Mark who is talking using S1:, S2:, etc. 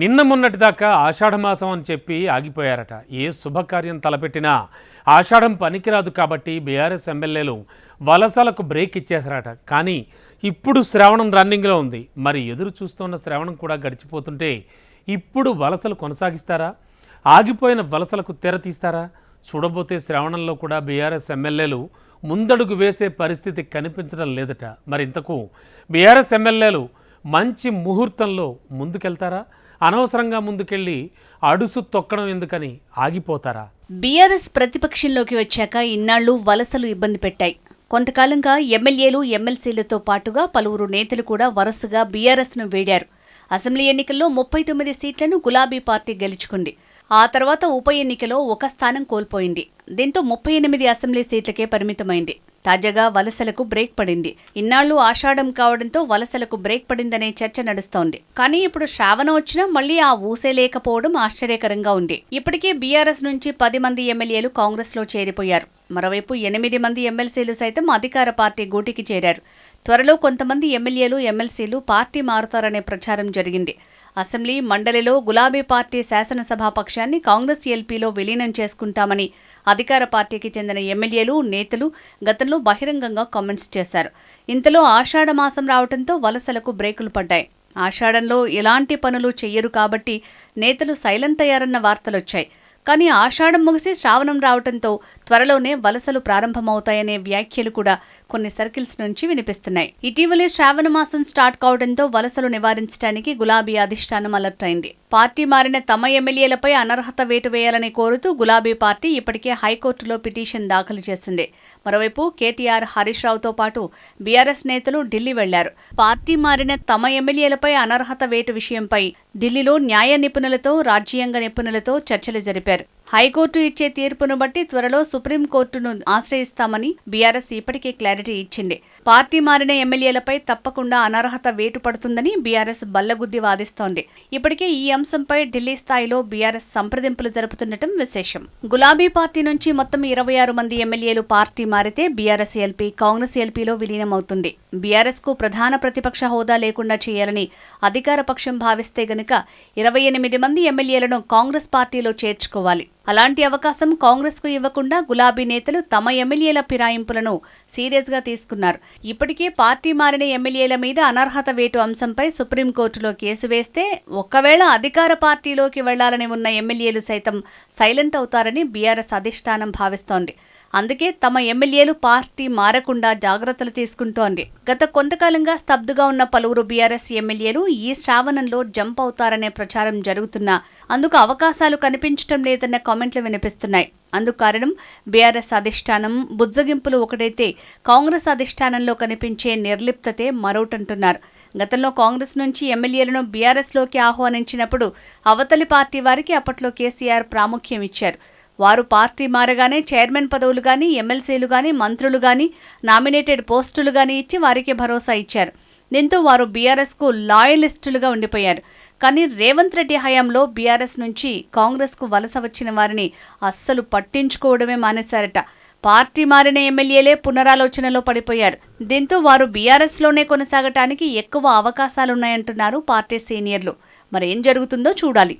S1: నిన్న మొన్నటిదాకా ఆషాఢమాసం అని చెప్పి ఆగిపోయారట. ఏ శుభకార్యం తలపెట్టినా ఆషాఢం పనికిరాదు కాబట్టి బీఆర్ఎస్ ఎమ్మెల్యేలు వలసలకు బ్రేక్ ఇచ్చేశారట. కానీ ఇప్పుడు శ్రావణం రన్నింగ్లో ఉంది. మరి ఎదురు చూస్తున్న శ్రావణం కూడా గడిచిపోతుంటే ఇప్పుడు వలసలు కొనసాగిస్తారా? ఆగిపోయిన వలసలకు తెర తీస్తారా? చూడబోతే శ్రావణంలో కూడా బీఆర్ఎస్ ఎమ్మెల్యేలు ముందడుగు వేసే పరిస్థితి కనిపించడం లేదట. మరి ఇంతకు బీఆర్ఎస్ ఎమ్మెల్యేలు మంచి ముహూర్తంలో ముందుకెళ్తారా? అనవసరంగా ముందుకెళ్ళి అడుసు తొక్కడం ఎందుకని ఆగిపోతారా?
S2: బీఆర్ఎస్ ప్రతిపక్షంలోకి వచ్చాక ఇన్నాళ్ళు వలసలు ఇబ్బంది పెట్టాయి. కొంతకాలంగా ఎమ్మెల్యేలు ఎమ్మెల్సీలతో పాటుగా పలువురు నేతలు కూడా వరుసగా బీఆర్ఎస్ను వేడారు. అసెంబ్లీ ఎన్నికల్లో ముప్పై తొమ్మిది సీట్లను గులాబీ పార్టీ గెలుచుకుంది. ఆ తర్వాత ఉప ఎన్నికలో ఒక స్థానం కోల్పోయింది. దీంతో ముప్పై ఎనిమిది అసెంబ్లీ సీట్లకే పరిమితమైంది. తాజాగా వలసలకు బ్రేక్ పడింది. ఇన్నాళ్ళు ఆషాఢం కావడంతో వలసలకు బ్రేక్ పడిందనే చర్చ నడుస్తోంది. కానీ ఇప్పుడు శ్రావణం వచ్చినా మళ్ళీ ఆ ఊసే లేకపోవడం ఆశ్చర్యకరంగా ఉంది. ఇప్పటికే బీఆర్ఎస్ నుంచి పది మంది ఎమ్మెల్యేలు కాంగ్రెస్లో చేరిపోయారు. మరోవైపు ఎనిమిది మంది ఎమ్మెల్సీలు సైతం అధికార పార్టీ గూటికి చేరారు. త్వరలో కొంతమంది ఎమ్మెల్యేలు ఎమ్మెల్సీలు పార్టీ మారుతారనే ప్రచారం జరిగింది. అసెంబ్లీ మండలిలో గులాబీ పార్టీ శాసనసభాపక్షాన్ని కాంగ్రెస్ ఎల్పీలో విలీనం చేసుకుంటామని అధికార పార్టీకి చెందిన ఎమ్మెల్యేలు నేతలు గతంలో బహిరంగంగా కామెంట్స్ చేశారు. ఇంతలో ఆషాఢ మాసం రావడంతో వలసలకు బ్రేకులు పడ్డాయి. ఆషాఢంలో ఎలాంటి పనులు చెయ్యరు కాబట్టి నేతలు సైలెంట్ అయ్యారన్న వార్తలొచ్చాయి. కానీ ఆషాఢం ముగిసి శ్రావణం రావడంతో త్వరలోనే వలసలు ప్రారంభమవుతాయనే వ్యాఖ్యలు కూడా కొన్ని సర్కిల్స్ నుంచి వినిపిస్తున్నాయి. ఇటీవలే శ్రావణ మాసం స్టార్ట్ కావడంతో వలసలు నివారించడానికి గులాబీ అధిష్టానం అలర్ట్ అయింది. పార్టీ మారిన తమ ఎమ్మెల్యేలపై అనర్హత వేటు వేయాలని కోరుతూ గులాబీ పార్టీ ఇప్పటికే హైకోర్టులో పిటిషన్ దాఖలు చేసింది. మరోవైపు కేటీఆర్ హరీష్ రావుతో పాటు బీఆర్ఎస్ నేతలు ఢిల్లీ వెళ్ళారు. పార్టీ మారిన తమ ఎమ్మెల్యేలపై అనర్హత వేటు విషయంపై ఢిల్లీలో న్యాయ నిపుణులతో రాజ్యాంగ నిపుణులతో చర్చలు జరిపారు. హైకోర్టు ఇచ్చే తీర్పును బట్టి త్వరలో సుప్రీంకోర్టును ఆశ్రయిస్తామని బీఆర్ఎస్ ఇప్పటికే క్లారిటీ ఇచ్చింది. పార్టీ మారిన ఎమ్మెల్యేలపై తప్పకుండా అనర్హత వేటు పడుతుందని బీఆర్ఎస్ బల్లగుద్ది వాదిస్తోంది. ఇప్పటికే ఈ అంశంపై ఢిల్లీ స్థాయిలో బీఆర్ఎస్ సంప్రదింపులు జరుపుతుండటం విశేషం. గులాబీ పార్టీ నుంచి మొత్తం ఇరవై ఆరు మంది ఎమ్మెల్యేలు పార్టీ మారితే బీఆర్ఎస్ ఎల్పీ కాంగ్రెస్ ఎల్పీలో విలీనమవుతుంది. బీఆర్ఎస్కు ప్రధాన ప్రతిపక్ష హోదా లేకుండా చేయాలని అధికార పక్షం భావిస్తే గనుక ఇరవై ఎనిమిది మంది ఎమ్మెల్యేలను కాంగ్రెస్ పార్టీలో చేర్చుకోవాలి. అలాంటి అవకాశం కాంగ్రెస్కు ఇవ్వకుండా గులాబీ నేతలు తమ ఎమ్మెల్యేల ఫిరాయింపులను సీరియస్గా తీసుకున్నారు. ఇప్పటికే పార్టీ మారిన ఎమ్మెల్యేల మీద అనర్హత వేటు అంశంపై సుప్రీంకోర్టులో కేసు వేస్తే ఒకవేళ అధికార పార్టీలోకి వెళ్ళాలని ఉన్న ఎమ్మెల్యేలు సైతం సైలెంట్ అవుతారని బీఆర్ఎస్ అధిష్టానం భావిస్తోంది. అందుకే తమ ఎమ్మెల్యేలు పార్టీ మారకుండా జాగ్రత్తలు తీసుకుంటోంది. గత కొంతకాలంగా స్తబ్దుగా ఉన్న పలువురు బీఆర్ఎస్ ఎమ్మెల్యేలు ఈ శ్రావణంలో జంప్ అవుతారనే ప్రచారం జరుగుతున్నా అందుకు అవకాశాలు కనిపించడం లేదన్న కామెంట్లు వినిపిస్తున్నాయి. అందుకు కారణం బీఆర్ఎస్ అధిష్టానం. బుజ్జగింపులు ఒకటైతే కాంగ్రెస్ అధిష్టానంలో కనిపించే నిర్లిప్తతే మరొకటంటున్నారు. గతంలో కాంగ్రెస్ నుంచి ఎమ్మెల్యేలను బీఆర్ఎస్లోకి ఆహ్వానించినప్పుడు అవతలి పార్టీ వారికి అప్పట్లో కేసీఆర్ ప్రాముఖ్యం ఇచ్చారు. వారు పార్టీ మారగానే చైర్మన్ పదవులు కానీ ఎమ్మెల్సీలు కానీ మంత్రులు కానీ నామినేటెడ్ పోస్టులు కానీ ఇచ్చి వారికి భరోసా ఇచ్చారు. దీంతో వారు బీఆర్ఎస్కు లాయలిస్టులుగా ఉండిపోయారు. కానీ రేవంత్ రెడ్డి హయాంలో బీఆర్ఎస్ నుంచి కాంగ్రెస్కు వలస వచ్చిన వారిని అస్సలు పట్టించుకోవడమే మానేశారట. పార్టీ మారిన ఎమ్మెల్యేలే పునరాలోచనలో పడిపోయారు. దీంతో వారు బీఆర్ఎస్లోనే కొనసాగటానికి ఎక్కువ అవకాశాలున్నాయంటున్నారు పార్టీ సీనియర్లు. మరేం జరుగుతుందో చూడాలి.